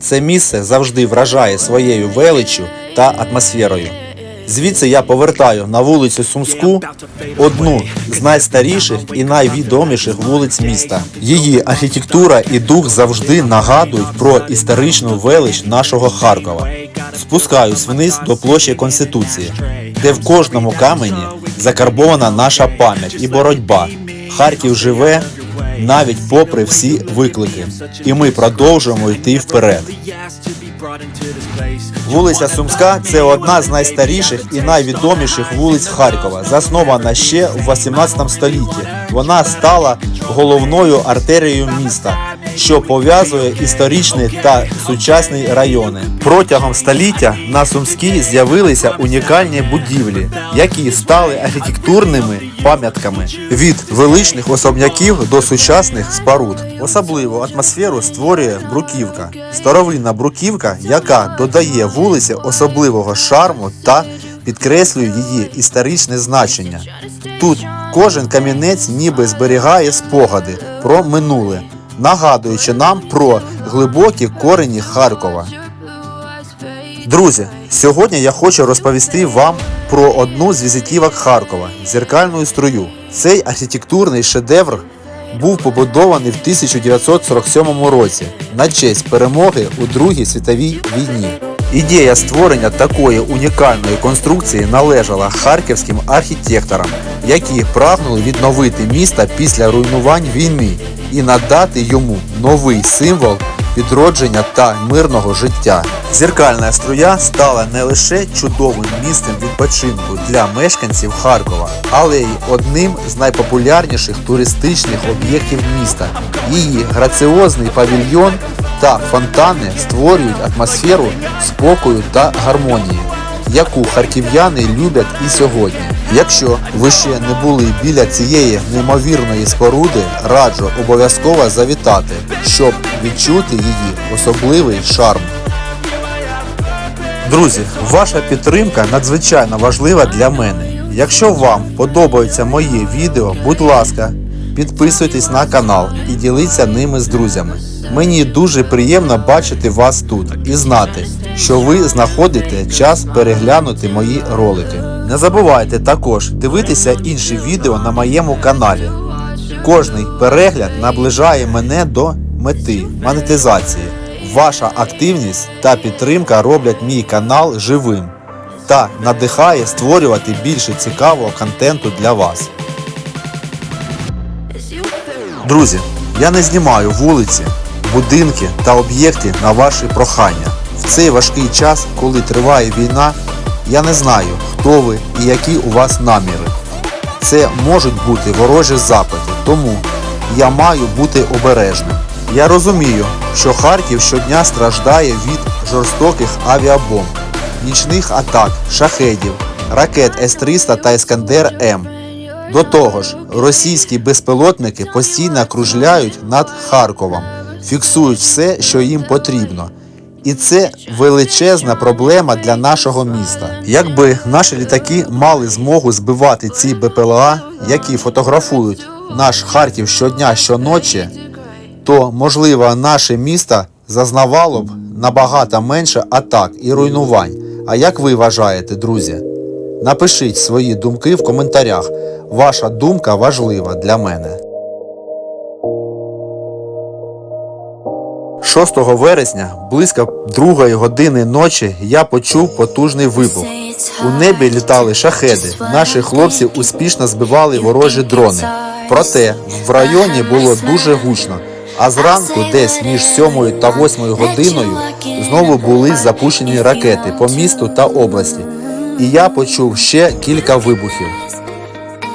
Це місце завжди вражає своєю величчю та атмосферою. Звідси я повертаю на вулицю Сумську, одну з найстаріших і найвідоміших вулиць міста. Її архітектура і дух завжди нагадують про історичну велич нашого Харкова. Спускаюсь вниз до площі Конституції, де в кожному камені закарбована наша пам'ять і боротьба. Харків живе навіть попри всі виклики, і ми продовжуємо йти вперед. Вулиця Сумська це одна з найстаріших і найвідоміших вулиць Харкова, заснована ще в 18 столітті. Вона стала головною артерією міста, що пов'язує історичні та сучасні райони. Протягом століття на Сумській з'явилися унікальні будівлі, які стали архітектурними пам'ятками від величних особняків до сучасних споруд. Особливу атмосферу створює бруківка. Старовинна бруківка, яка додає вулиці особливого шарму та підкреслює її історичне значення. Тут кожен камінець ніби зберігає спогади про минуле, нагадуючи нам про глибокі корені Харкова. Друзі, сьогодні я хочу розповісти вам про одну з візитівок Харкова зеркальну струю. Цей архітектурний шедевр був побудований в 1947 році на честь перемоги у Другій світовій війні. Ідея створення такої унікальної конструкції належала харківським архітекторам, які прагнули відновити місто після руйнувань війни і надати йому новий символ відродження та мирного життя. Зеркальна струя стала не лише чудовим місцем відпочинку для мешканців Харкова, але й одним з найпопулярніших туристичних об'єктів міста. Її граціозний павільйон та фонтани створюють атмосферу спокою та гармонії яку харків'яни люблять і сьогодні. Якщо ви ще не були біля цієї неймовірної споруди, раджу обов'язково завітати, щоб відчути її особливий шарм. Друзі, ваша підтримка надзвичайно важлива для мене. Якщо вам подобаються мої відео, будь ласка, підписуйтесь на канал і діліться ними з друзями. Мені дуже приємно бачити вас тут і знати, що ви знаходите час переглянути мої ролики. Не забувайте також дивитися інші відео на моєму каналі. Кожний перегляд наближає мене до мети монетизації. Ваша активність та підтримка роблять мій канал живим та надихає створювати більше цікавого контенту для вас. Друзі, я не знімаю вулиці, будинки та об'єкти на ваші прохання. В цей важкий час, коли триває війна, я не знаю, хто ви і які у вас наміри. Це можуть бути ворожі запити, тому я маю бути обережним. Я розумію, що Харків щодня страждає від жорстоких авіабомб, нічних атак, шахедів, ракет С-300 та Іскандер М. До того ж, російські безпілотники постійно кружляють над Харковом, фіксують все, що їм потрібно. І це величезна проблема для нашого міста. Якби наші літаки мали змогу збивати ці БПЛА, які фотографують наш Харків щодня щоночі, то можливо наше місто зазнавало б набагато менше атак і руйнувань. А як ви вважаєте, друзі? Напишіть свої думки в коментарях. Ваша думка важлива для мене. 6 вересня, близько 2 години ночі, я почув потужний вибух. У небі літали шахеди. Наші хлопці успішно збивали ворожі дрони. Проте в районі було дуже гучно. А зранку, десь між 7 та 8 годиною, знову були запущені ракети по місту та області. І я почув ще кілька вибухів.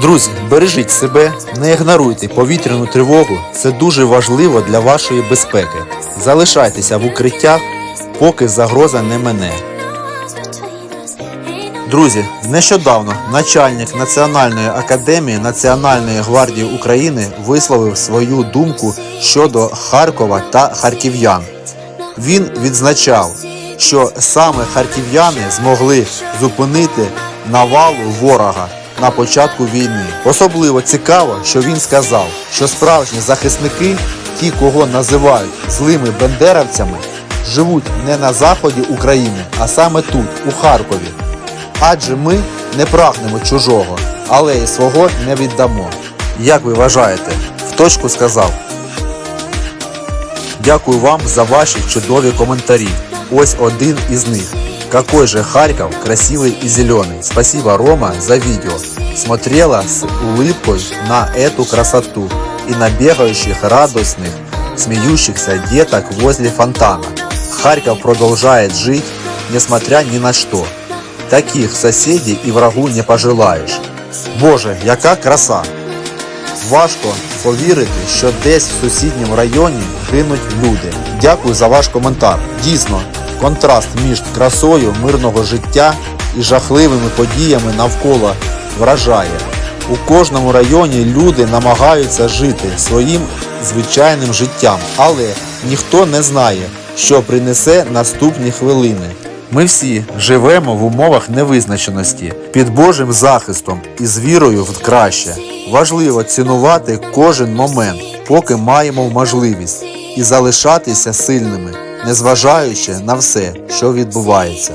Друзі, бережіть себе, не ігноруйте повітряну тривогу. Це дуже важливо для вашої безпеки. Залишайтеся в укриттях, поки загроза не мене. Друзі, нещодавно начальник Національної академії Національної гвардії України висловив свою думку щодо Харкова та харків'ян. Він відзначав, що саме харків'яни змогли зупинити навалу ворога на початку війни. Особливо цікаво, що він сказав, що справжні захисники, ті, кого називають злими бендеровцями, живуть не на заході України, а саме тут, у Харкові. Адже ми не прагнемо чужого, але і свого не віддамо. Як ви вважаєте? В точку сказав. Дякую вам за ваші чудові коментарі. Ось один із них. Какой же Харьков красивый и зеленый. Спасибо, Рома, за видео. Смотрела с улыбкой на эту красоту и на бегающих радостных, смеющихся деток возле фонтана. Харьков продолжает жить, несмотря ни на что. Таких соседей и врагу не пожелаешь. Боже, яка краса! Важко повірити, що десь в сусідньому районі гинуть люди. Дякую за ваш коментар. Дійсно, контраст між красою мирного життя і жахливими подіями навколо вражає. У кожному районі люди намагаються жити своїм звичайним життям, але ніхто не знає, що принесе наступні хвилини. Ми всі живемо в умовах невизначеності під Божим захистом і з вірою в краще. Важливо цінувати кожен момент, поки маємо можливість, і залишатися сильними, незважаючи на все, що відбувається.